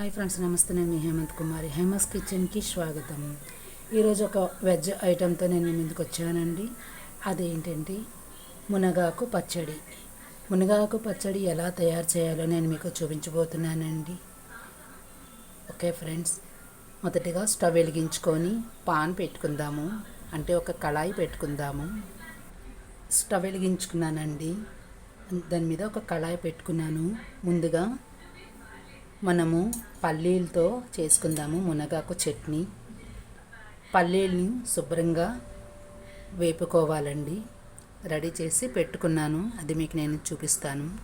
Hi friends నమస్తే. నేను మీ హేమంత్ కుమారి. హేమస్ కిచెన్కి స్వాగతం. ఈరోజు ఒక వెజ్ ఐటెంతో నేను ముందుకు వచ్చానండి. అదేంటంటే మునగాకు పచ్చడి. మునగాకు పచ్చడి ఎలా తయారు చేయాలో నేను మీకు చూపించబోతున్నానండి. ఓకే ఫ్రెండ్స్ మొదటిగా స్టవ్ వెలిగించుకొని పాన్ పెట్టుకుందాము. అంటే ఒక కళాయి పెట్టుకుందాము. స్టవ్ వెలిగించుకున్నానండి. దాని మీద ఒక కళాయి పెట్టుకున్నాను. ముందుగా మనము పల్లీలతో చేసుకుందాము మునగాకు చట్నీ. పల్లీలను శుభ్రంగా వేపుకోవాలండి. రెడీ చేసి పెట్టుకున్నాను. అది మీకు నేను చూపిస్తాను.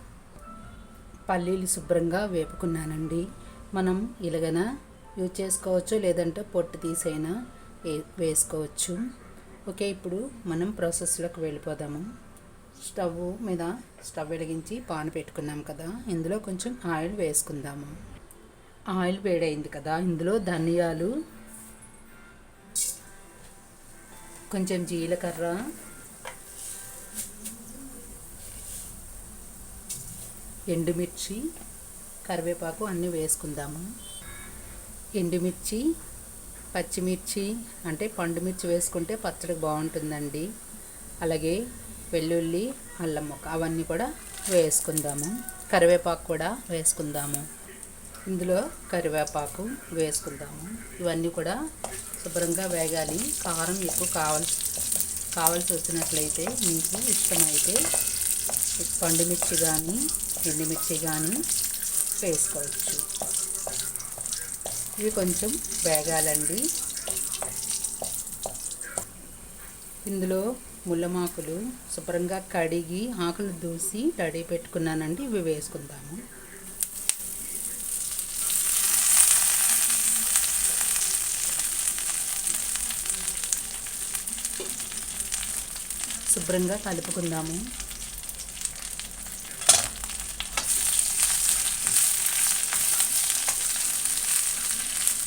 పల్లీలు శుభ్రంగా వేపుకున్నానండి. మనం ఇలాగన యూజ్ చేసుకోవచ్చు లేదంటే పొట్టు తీసైనా వే వేసుకోవచ్చు. ఓకే ఇప్పుడు మనం ప్రాసెస్లోకి వెళ్ళిపోదాము. స్టవ్ మీద స్టవ్ వెలిగించి పాన్ పెట్టుకున్నాం కదా. ఇందులో కొంచెం ఆయిల్ వేసుకుందాము. ఆయిల్ వేడైంది కదా. ఇందులో ధనియాలు కొంచెం జీలకర్ర ఎండుమిర్చి కరివేపాకు అన్నీ వేసుకుందాము. ఎండుమిర్చి పచ్చిమిర్చి అంటే పండుమిర్చి వేసుకుంటే పచ్చడి బాగుంటుందండి. అలాగే వెల్లుల్లి అల్లం ముక్క అవన్నీ కూడా వేసుకుందాము. కరివేపాకు కూడా వేసుకుందాము. ఇందులో కరివేపాకు వేసుకుందాము. ఇవన్నీ కూడా శుభ్రంగా వేగాలి. కారం ఎక్కువ కావాల్సి కావాల్సి వచ్చినట్లయితే మీకు ఇష్టమైతే పండుమిర్చి కానీ ఎండుమిర్చి కానీ వేసుకోవచ్చు. ఇవి కొంచెం వేగాలండి. ఇందులో ముల్లమాకులు శుభ్రంగా కడిగి ఆకులు దూసి రెడీ పెట్టుకున్నానండి. ఇవి వేసుకుందాము. శుభ్రంగా కలుపుకుందాము.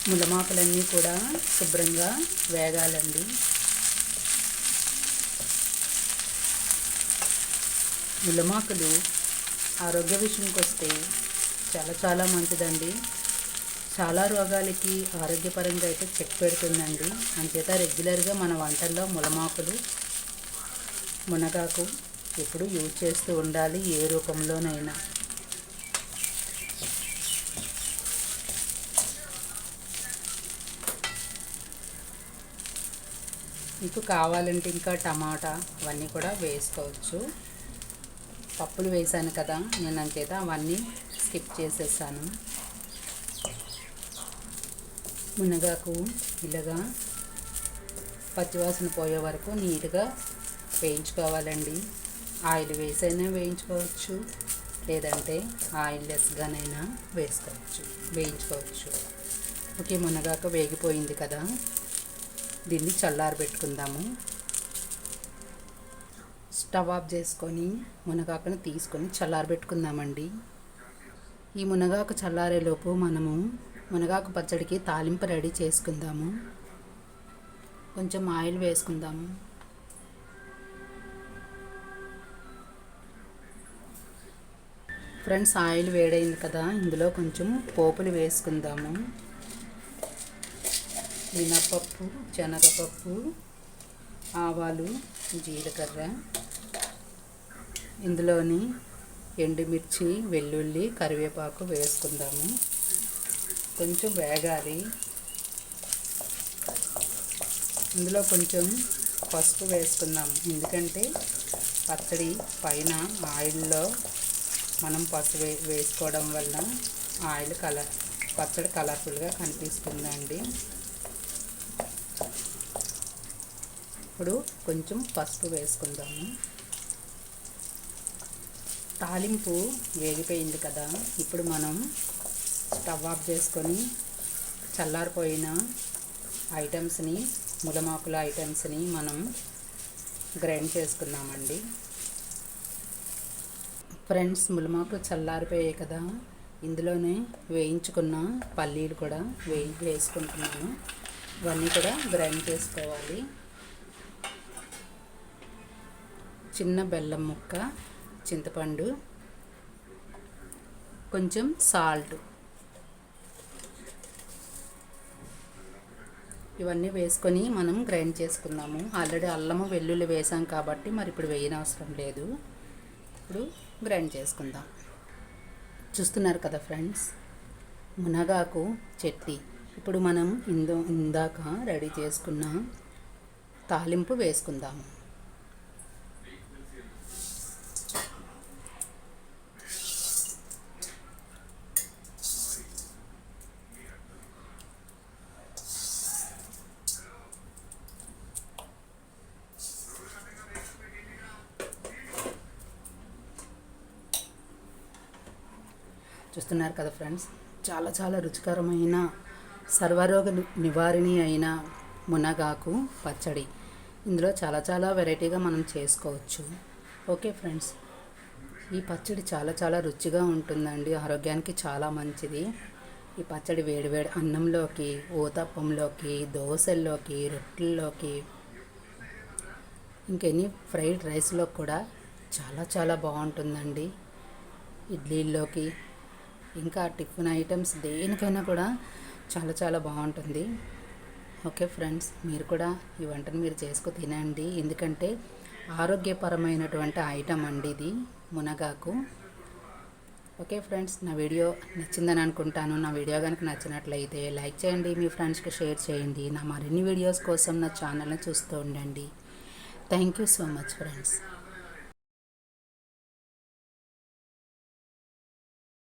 ములమాకులన్నీ కూడా శుభ్రంగా వేగాలండి. ములమాకులు ఆరోగ్య విషయంకి వస్తే చాలా చాలా మంచిదండి. చాలా రోగాలకి ఆరోగ్యపరంగా అయితే చెక్ పెడుతుందండి. అంచేత రెగ్యులర్గా మన వంటల్లో ములమాకులు మునగాకు ఎప్పుడు యూజ్ చేస్తూ ఉండాలి ఏ రూపంలోనైనా. మీకు కావాలంటే ఇంకా టమాటా అవన్నీ కూడా వేసుకోవచ్చు. పప్పులు వేసాను కదా నేను అంచేత అవన్నీ స్కిప్ చేసేసాను. మునగాకు ఇలాగా పచ్చివాసన పోయే వరకు నీట్గా వేయించుకోవాలండి. ఆయిల్ వేసైనా వేయించుకోవచ్చు లేదంటే ఆయిల్ లెస్గానైనా వేసుకోవచ్చు వేయించుకోవచ్చు. ఓకే మునగాకు వేగిపోయింది కదా దీన్ని చల్లారబెట్టుకుందాము. స్టవ్ ఆఫ్ చేసుకొని మునగాకును తీసుకొని చల్లారబెట్టుకుందామండి. ఈ మునగాకు చల్లారేలోపు మనము మునగాకు పచ్చడికి తాలింపు రెడీ చేసుకుందాము. కొంచెం ఆయిల్ వేసుకుందాము. ఫ్రెండ్స్ ఆయిల్ వేడైంది కదా ఇందులో కొంచెం పోపులు వేసుకుందాము. మినపప్పు శనగపప్పు ఆవాలు జీలకర్ర ఇందులోని ఎండుమిర్చి వెల్లుల్లి కరివేపాకు వేసుకుందాము. కొంచెం వేగాలి. ఇందులో కొంచెం పసుపు వేసుకుందాం. ఎందుకంటే పచ్చడి పైన ఆయిల్లో మనం పసుపు వే వేసుకోవడం వల్ల ఆయిల్ కలర్ పచ్చడి కలర్ఫుల్గా కనిపిస్తుందండి. ఇప్పుడు కొంచెం పసుపు వేసుకుందాము. తాలింపు వేగిపోయింది కదా. ఇప్పుడు మనం స్టవ్ ఆఫ్ చేసుకొని చల్లారిపోయిన ఐటమ్స్ని ములమాకుల ఐటమ్స్ని మనం గ్రైండ్ చేసుకుందామండి. ఫ్రెండ్స్ ములమాకు చల్లారిపోయాయి కదా. ఇందులోనే వేయించుకున్న పల్లీలు కూడా వేయి వేసుకుంటున్నాను. ఇవన్నీ కూడా గ్రైండ్ చేసుకోవాలి. చిన్న బెల్లం ముక్క చింతపండు కొంచెం సాల్ట్. ఇవన్నీ వేసుకొని మనం గ్రైండ్ చేసుకుందాము. ఆల్రెడీ అల్లము వెల్లుల్లి వేసాం కాబట్టి మరి ఇప్పుడు వేయనవసరం లేదు. ఇప్పుడు గ్రైండ్ చేసుకుందాం. చూస్తున్నారు కదా ఫ్రెండ్స్? మునగాకు చట్నీ. ఇప్పుడు మనం ఇందో ఇందాక రెడీ చేసుకున్న తాలింపు వేసుకుందాము. చూస్తున్నారు కదా ఫ్రెండ్స్. చాలా చాలా రుచికరమైన సర్వరోగ నివారిణి అయిన మునగాకు పచ్చడి. ఇందులో చాలా చాలా వెరైటీగా మనం చేసుకోవచ్చు. Okay friends. ఈ పచ్చడి చాలా చాలా రుచిగా ఉంటుందండి. ఆరోగ్యానికి చాలా మంచిది. ఈ పచ్చడి వేడివేడి అన్నంలోకి ఊతప్పంలోకి దోశల్లోకి రొట్టెల్లోకి ఇంకెన్ని ఫ్రైడ్ రైస్లో కూడా చాలా చాలా బాగుంటుందండి. ఇడ్లీల్లోకి ఇంకా టిఫిన్ ఐటమ్స్ దేనికైనా కూడా చాలా చాలా బాగుంటుంది. ఓకే ఫ్రెండ్స్ మీరు కూడా ఈ వంటను మీరు చేసుకు తినండి. ఎందుకంటే ఆరోగ్యపరమైనటువంటి ఐటమ్ అండి ఇది మునగాకు. ఓకే ఫ్రెండ్స్ నా వీడియో నచ్చిందని అనుకుంటాను. నా వీడియో కనుక నచ్చినట్లయితే లైక్ చేయండి మీ ఫ్రెండ్స్కి షేర్ చేయండి. నా మరిన్ని వీడియోస్ కోసం నా ఛానల్ని చూస్తూ ఉండండి. Thank you so much friends.